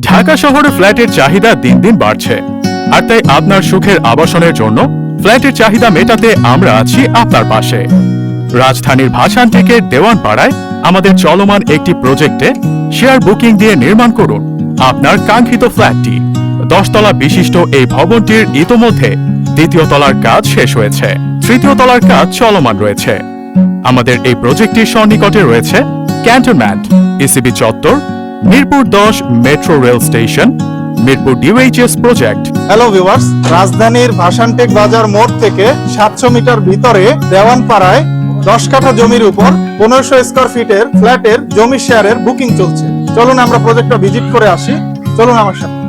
ঢাকা শহরে ফ্ল্যাটের চাহিদা দিন দিন বাড়ছে। আর তাই আপনার সুখের আবাসনের জন্য ফ্ল্যাটের চাহিদা মেটাতে আমরা আছি আপনার পাশে। রাজধানীর ভাসান থেকে দেওয়ানপাড়ায় আমাদের চলমান একটি প্রজেক্টে শেয়ার বুকিং দিয়ে নির্মাণ করুন আপনার কাঙ্ক্ষিত ফ্ল্যাটটি। দশতলা বিশিষ্ট এই ভবনটির ইতোমধ্যে দ্বিতীয় তলার কাজ শেষ হয়েছে। তৃতীয় তলার কাজ চলমান রয়েছে। আমাদের এই প্রজেক্টটির সন্নিকটে রয়েছে ক্যান্টনমেন্ট ইসিবি চত্বর মিরপুর দশ metro rail station, Mirpur DOHS project hello viewers রাজধানীর ভাসানটেক বাজার মোড় থেকে সাতশো মিটার ভিতরে দেওয়ানপাড়ায় দশ কাঠা জমির উপর পনেরোশো স্কোয়ার ফিটের ফ্ল্যাটের জমি শেয়ারের বুকিং চলছে। চলুন আমরা প্রজেক্টটা ভিজিট করে আসি। চলুন আমার সাথে।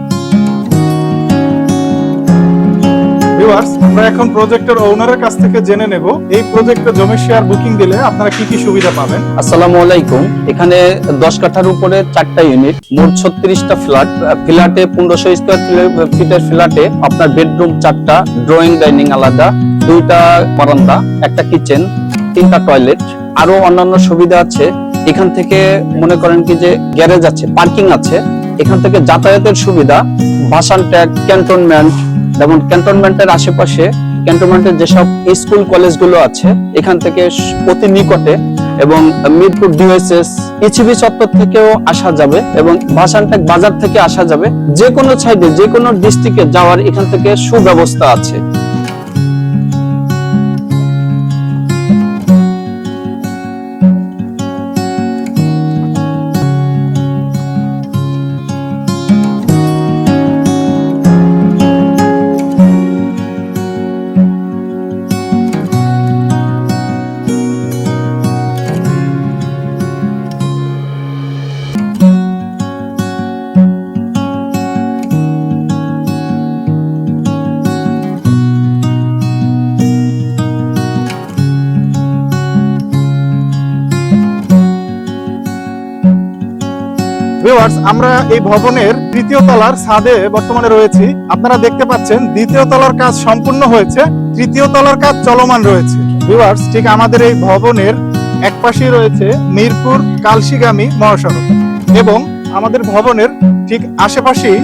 ভিউয়ার্স, আমরা এখন প্রজেক্টের ওনারের কাছ থেকে জেনে নেব, এই প্রজেক্টে জমি শেয়ার বুকিং দিলে আপনারা কি কি সুবিধা পাবেন? আসসালামু আলাইকুম। এখানে দশ কাঠার উপরে চারটা ইউনিট মোট ছত্রিশটা ফ্ল্যাট ফ্ল্যাটে পনেরোশো স্কোয়ার ফিটের ফ্ল্যাটে আপনার বেডরুম চারটা ড্রয়িং ডাইনিং আলাদা, দুইটা বারান্দা, একটা কিচেন তিনটা টয়লেট আরও অন্যান্য সুবিধা আছে। এখান থেকে মনে করেন কি যে গ্যারেজ আছে পার্কিং আছে। এখান থেকে যাতায়াতের সুবিধা ভাসান ট্যাগ ক্যান্টনমেন্ট যেমন ক্যান্টনমেন্টের আশেপাশে ক্যান্টনমেন্টের যেসব স্কুল কলেজগুলো আছে, এখান থেকে অতি নিকটে এবং মিরপুর ডিওএসএস ইচিবি চত্বর থেকেও আসা যাবে এবং ভাসানটেক বাজার থেকে আসা যাবে। যে কোনো সাইডে যে কোনো ডিস্ট্রিক্টে যাওয়ার এখান থেকে সুব্যবস্থা আছে। ভিউয়ার্স আমরা এই ভবনের তৃতীয় তলার ছাদে বর্তমানে রয়েছি। আপনারা দেখতে পাচ্ছেন, দ্বিতীয় তলার কাজ সম্পূর্ণ হয়েছে, তৃতীয় তলার কাজ চলমান রয়েছে। ভিউয়ার্স ঠিক আমাদের এই ভবনের এক পাশেই রয়েছে মিরপুর কালশিগামী মহাসড়ক এবং আমাদের ভবনের ঠিক আশেপাশেই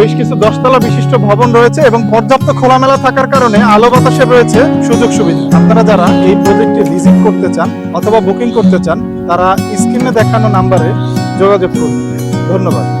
বেশ কিছু দশতলা বিশিষ্ট ভবন রয়েছে এবং পর্যাপ্ত খোলামেলা থাকার কারণে আলো বাতাসে রয়েছে সুযোগ সুবিধা। আপনারা যারা এই প্রজেক্টে ভিজিট করতে চান অথবা বুকিং করতে চান, তারা স্ক্রিনে দেখানো নাম্বারে যোগাযোগ করুন। ধন্যবাদ।